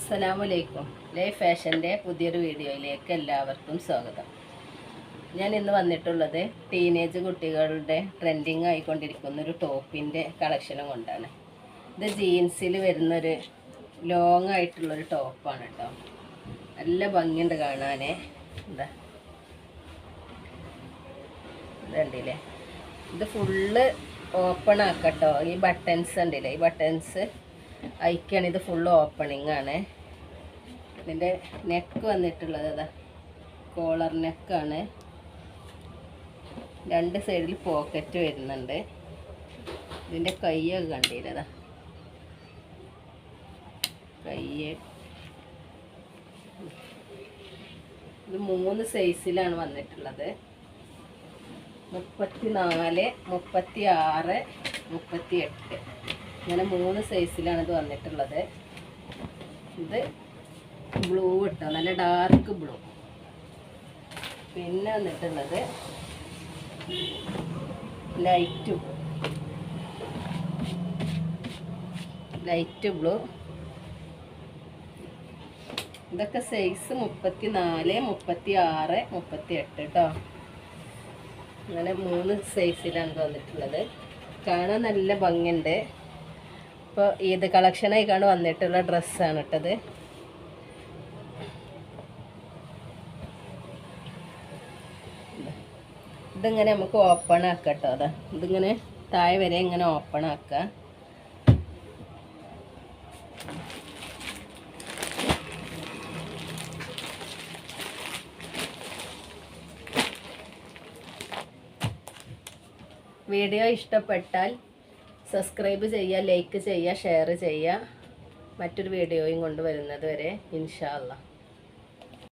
അസ്സലാമലൈക്കും ലൈഫ് ഫാഷന്റെ പുതിയൊരു വീഡിയോയിലേക്ക് എല്ലാവർക്കും സ്വാഗതം. ഞാൻ ഇന്ന് വന്നിട്ടുള്ളത് ടീനേജ് കുട്ടികളുടെ ട്രെൻഡിങ് ആയിക്കൊണ്ടിരിക്കുന്ന ഒരു ടോപ്പിന്റെ കളക്ഷനും കൊണ്ടാണ്. ഇത് ജീൻസിൽ വരുന്നൊരു ലോങ് ആയിട്ടുള്ളൊരു ടോപ്പാണ് കേട്ടോ നല്ല ഭംഗിയുണ്ട് കാണാൻ എന്താ ഇതുണ്ടല്ലേ? ഇത് ഫുള്ള് ഓപ്പൺ ആക്കട്ടോ. ഈ ബട്ടൺസ് ഉണ്ടല്ലേ? ഈ ബട്ടൺസ് അയക്കാണ് ഇത് ഫുള്ള് ഓപ്പണിംഗ് ആണ്. ഇതിന്റെ നെക്ക് വന്നിട്ടുള്ളത് അതാ കോളർ നെക്കാണ് രണ്ട് സൈഡിൽ പോക്കറ്റ് വരുന്നുണ്ട്. ഇതിന്റെ കയ്യൊക്കെ കണ്ടിരുന്നതാ കയ്യ്. ഇത് മൂന്ന് സൈസിലാണ് വന്നിട്ടുള്ളത്. മുപ്പത്തി നാല് മുപ്പത്തി ആറ് മുപ്പത്തി എട്ട് ഇങ്ങനെ മൂന്ന് സൈസിലാണ് ഇത് വന്നിട്ടുള്ളത്. ഇത് ബ്ലൂ ഇട്ടോ? നല്ല ഡാർക്ക് ബ്ലൂ പിന്നെ വന്നിട്ടുള്ളത് ലൈറ്റ് ലൈറ്റ് ബ്ലൂ ഇതൊക്കെ സൈസ് മുപ്പത്തി നാല് മുപ്പത്തി ആറ് മുപ്പത്തി എട്ട് കേട്ടോ അങ്ങനെ മൂന്ന് സൈസിലാണ് വന്നിട്ടുള്ളത്. കാണാൻ നല്ല ഭംഗിയുണ്ട്. ഇപ്പോൾ ഈദ് കളക്ഷനായിക്കാണ് വന്നിട്ടുള്ള ഡ്രസ്സാണ് ഇട്ടത്. ഇതിങ്ങനെ നമുക്ക് ഓപ്പൺ ആക്കാം കേട്ടോ അതാ ഇതിങ്ങനെ താഴെ വരെ ഇങ്ങനെ ഓപ്പൺ ആക്കാം. വീഡിയോ ഇഷ്ടപ്പെട്ടാൽ സബ്സ്ക്രൈബ് ചെയ്യുക ലൈക്ക് ചെയ്യുക ഷെയർ ചെയ്യുക. മറ്റൊരു വീഡിയോയും കൊണ്ടുവരുന്നത് വരെ ഇൻഷാ